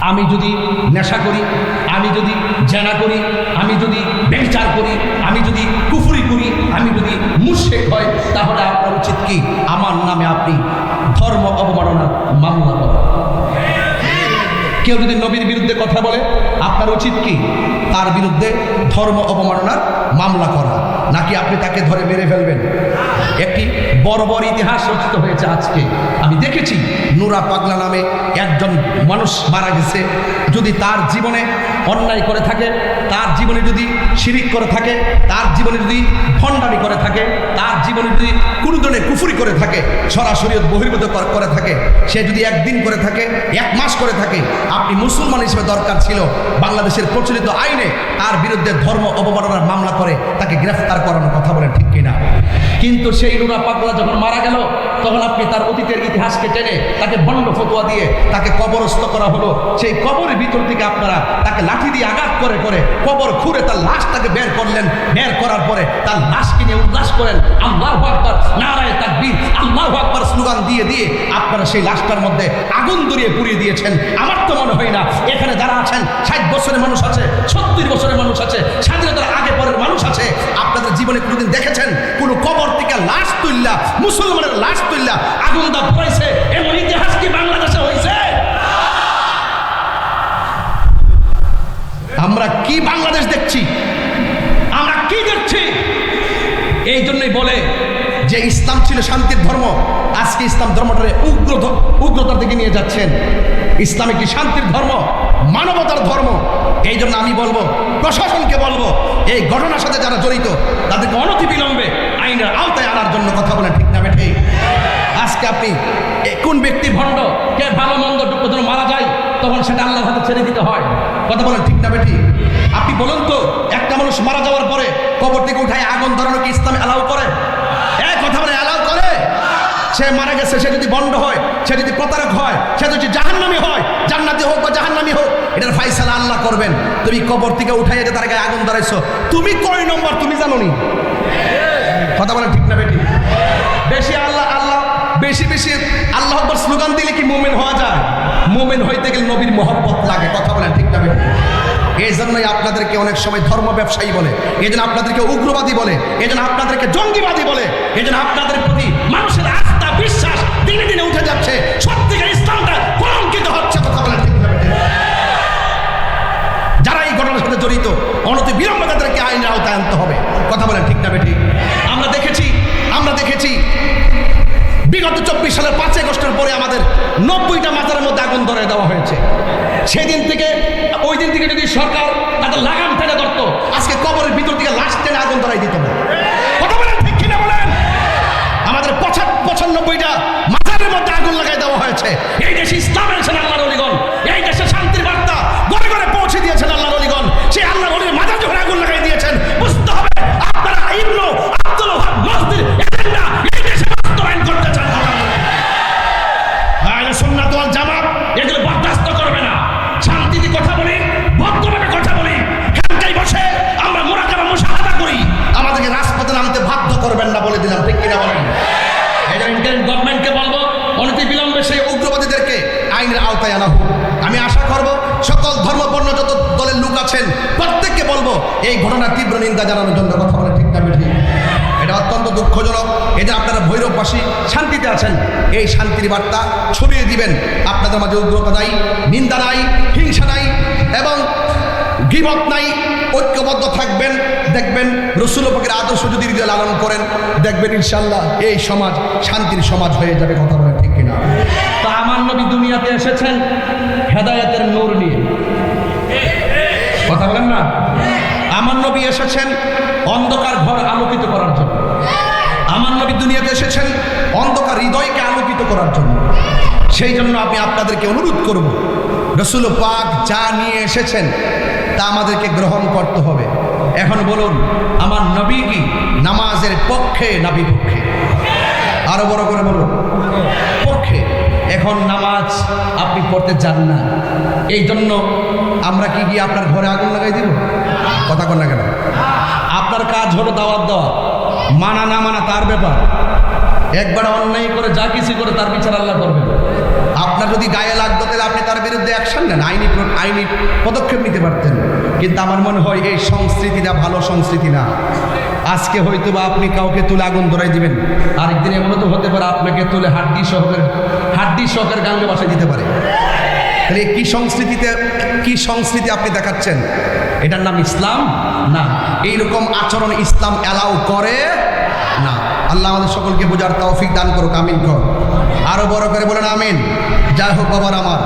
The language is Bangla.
আমি যদি নেশা করি, আমি যদি জেনা করি, আমি যদি ব্যবচার করি, আমি যদি কুফুরি করি, আমি যদি মুশেক হয় তাহলে আপনার উচিত কি? আমার নামে আপনি ধর্ম অবমাননার মামলা করেন। কেউ যদি নবীর বিরুদ্ধে কথা বলে, আপনার উচিত কি? তার বিরুদ্ধে ধর্ম অবমাননার মামলা করা। নাকি আপনি তাকে ধরে মেরে ফেলবেন? একটি বড় বড় ইতিহাস রচিত হয়েছে আজকে। আমি দেখেছি নুরা পাগলা নামে একজন মানুষ মারা গেছে। যদি তার জীবনে অন্যায় করে থাকে, তার জীবনে যদি শিরিক করে থাকে, তার জীবনে যদি ভণ্ডামি করে থাকে, তার জীবনে যদি ধরনের কুফুরি করে থাকে, সরাসরি বহির্ভূত করে থাকে, সে যদি একদিন করে থাকে, এক মাস করে থাকে, আপনি মুসলমান হিসেবে দরকার ছিল। বাংলাদেশের প্রচলিত আইনে তার বিরুদ্ধে ধর্ম অবমাননার মামলা করে তাকে গ্রেফতার করানোর কথা বলেন ঠিক কিনা? কিন্তু সেই নুরা পাগলা যখন মারা গেল, তখন আপনি তার অতীতের ইতিহাসকে টেনে তাকে বন্ড ফতুয়া দিয়ে তাকে কবরস্থ করা হলো। সেই কবরের ভিতর থেকে আপনারা তাকে লাঠি দিয়ে করে করে কবর খুঁড়ে তার লাশটাকে বের করলেন। বের করার পরে তার লাশকে নিয়ে উল্লাস করেন। আল্লাহ আকবর, নারায় তাকবীর, আল্লাহ আকবর স্লোগান দিয়ে দিয়ে আপনারা সেই লাশটার মধ্যে আগুন ধরিয়ে পুড়িয়ে দিয়েছেন। আমার তো মনে হয় না, এখানে যারা আছেন, ষাট বছরের মানুষ আছে, সত্তর বছরের মানুষ আছে, স্বাধীনতার আগে পরের মানুষ আছে, আপনাদের জীবনে কোনোদিন দেখেছেন? কোনো কবর থেকে লাশ তুললা মুসলমানের লাশ তুললা আগুন দা পড়েছে এমন ইতিহাস কি বাংলাদেশে হয়েছে আমরা কি বাংলাদেশ দেখছি? আমরা কি দেখছি? এই জন্যই বলে যে ইসলাম ছিল শান্তির ধর্ম, আজকে ইসলাম ধর্মটারে উগ্র উগ্রতার দিকে নিয়ে যাচ্ছেন। ইসলাম একটি শান্তির ধর্ম, মানবতার ধর্ম? এই জন্য আমি বলব, প্রশাসনকে বলব, এই ঘটনার সাথে যারা জড়িত, তাদেরকে অনতি বিলম্বে আইনের আওতায় আনার জন্য কথা বলে ঠিক না ঠিক আজকে আপনি কোন ব্যক্তি ভণ্ড, কে ভালো মন্দ যখন মারা যায়, তখন সেটা আল্লাহর হাতে ছেড়ে দিতে হয়। কথা বলেন ঠিক না বেঠি আপনি বলুন তো, একটা মানুষ মারা যাওয়ার পরে কবর থেকে উঠায় আগুন ধরানো কি ইসলামে অ্যালাউ করে? এক কথা বলে অ্যালাউ করে? সে মারা গেছে, সে যদি বন্ড হয়, সে যদি প্রতারক হয়, সে যদি জাহান্নামি হয়, জান্নাতি হোক বা জাহান্নামি হোক, এটার ফাইসালা আল্লাহ করবেন। তুমি কবর থেকে উঠাইয়া যে তার গায়ে আগুন ধরাইছো, তুমি কয় নম্বর তুমি জানো নি কথা বলেন ঠিক না বেটি বেশি আল্লাহ আল্লাহ বেশি বেশি আল্লাহ আকবর স্লোগান দিলে কি মোমেন হওয়া যায় মোমেন হইতে গেলে নবীর মহব্বত লাগে, কথা বলেন ঠিক না এই জন্যই আপনাদেরকে অনেক সময় ধর্ম ব্যবসায়ী বলে এই জন্য আপনাদেরকে উগ্রবাদী বলে এই জন্য আপনাদেরকে জঙ্গিবাদী বলে এই জন্য আপনাদের প্রতি মানুষের আস্থা, বিশ্বাস দিনে দিনে উঠে যাচ্ছে, সত্যিকার ইসলামটা কলঙ্কিত হচ্ছে, কথা বলেন ঠিক না যারা এই ঘটনার সাথে জড়িত, অনতি বিলম্বে তাদেরকে আইনের আওতায় আনতে হবে, কথা বলেন ঠিক না বেটি আমরা দেখেছি আমরা দেখেছি, বিগত চব্বিশ সালের পাঁচ আগস্টের পরে আমাদের নব্বইটা মাথার মধ্যে আগুন ধরে দেওয়া হয়েছে সেদিন থেকে ওই দিন থেকে যদি সরকার তাদের লাগাম দলের আছেন প্রত্যেককে বলব, এই ঘটনার তীব্র নিন্দা জানানোর জন্য কথা বলে ঠিক না এটা অত্যন্ত দুঃখজনক। এদের আপনারা ভৈরববাসী, শান্তিতে আছেন? এই শান্তির বার্তা ছড়িয়ে দিবেন। আপনাদের মাঝে উগ্রতা নাই, নিন্দা নাই, হিংসা নাই, এবং গিবত নাই। ঐক্যবদ্ধ থাকবেন, দেখবেন রসুল পাকের আদর্শ যদি হৃদয়ে লালন করেন, দেখবেন ইনশাল্লাহ এই সমাজ, শান্তির সমাজ হয়ে যাবে, কথা বলেন ঠিক কিনা। তা আমার নবী দুনিয়াতে এসেছেন, হেদায়তের নূর নিয়ে। কথা বলেন না? আমার নবী এসেছেন অন্ধকার ঘর আলোকিত করার জন্য। আমার নবী দুনিয়াতে এসেছেন অন্ধকার হৃদয়কে আলোকিত করার জন্য। সেই জন্য আমি আপনাদেরকে অনুরোধ করব, রসুল পাক যা নিয়ে এসেছেন তা আমাদেরকে গ্রহণ করতে হবে। এখন বলুন, আমার নবী কি নামাজের পক্ষে না বিপক্ষে আরও বড় করে বলুন, পক্ষে। এখন নামাজ আপনি পড়তে চান না। এই জন্য আমরা কি গিয়ে আপনার ঘরে আগুন লাগাই দিব? কথা কন না কেন? আপনার কাজ হলো দাওয়াত দেওয়া। মানা না মানা তার ব্যাপার। একবার অন্যায় করে যা কিছু করে তার বিচার আল্লাহ করবেন। আপনার যদি গায়ে লাগতো, তাহলে আপনি তার বিরুদ্ধে অ্যাকশন নেন। আইনি আইনি পদক্ষেপ নিতে পারতেন। কিন্তু আমার মনে হয় এই সংস্কৃতিটা ভালো সংস্কৃতি না। আজকে হয়তো বা আপনি কাউকে তুলে আগুন ধরাই দিবেন। আরেকদিন এমনও তো হতে পারে আপনাকে তুলে হাড্ডি সহকারে হাড্ডি সহকারে গাঙ্গে বাসায় দিতে পারে। তাহলে কি সংস্কৃতিতে কি সংস্কৃতি আপনি দেখাচ্ছেন? এটার নাম ইসলাম? না। এইরকম আচরণ ইসলাম অ্যালাউ করে না। আল্লাহ আমাদের সকলকে বোঝার তৌফিক দান করুক, আমিন কর আরও বড় করে বলেন আমিন। যাই হোক, বাবার আমার।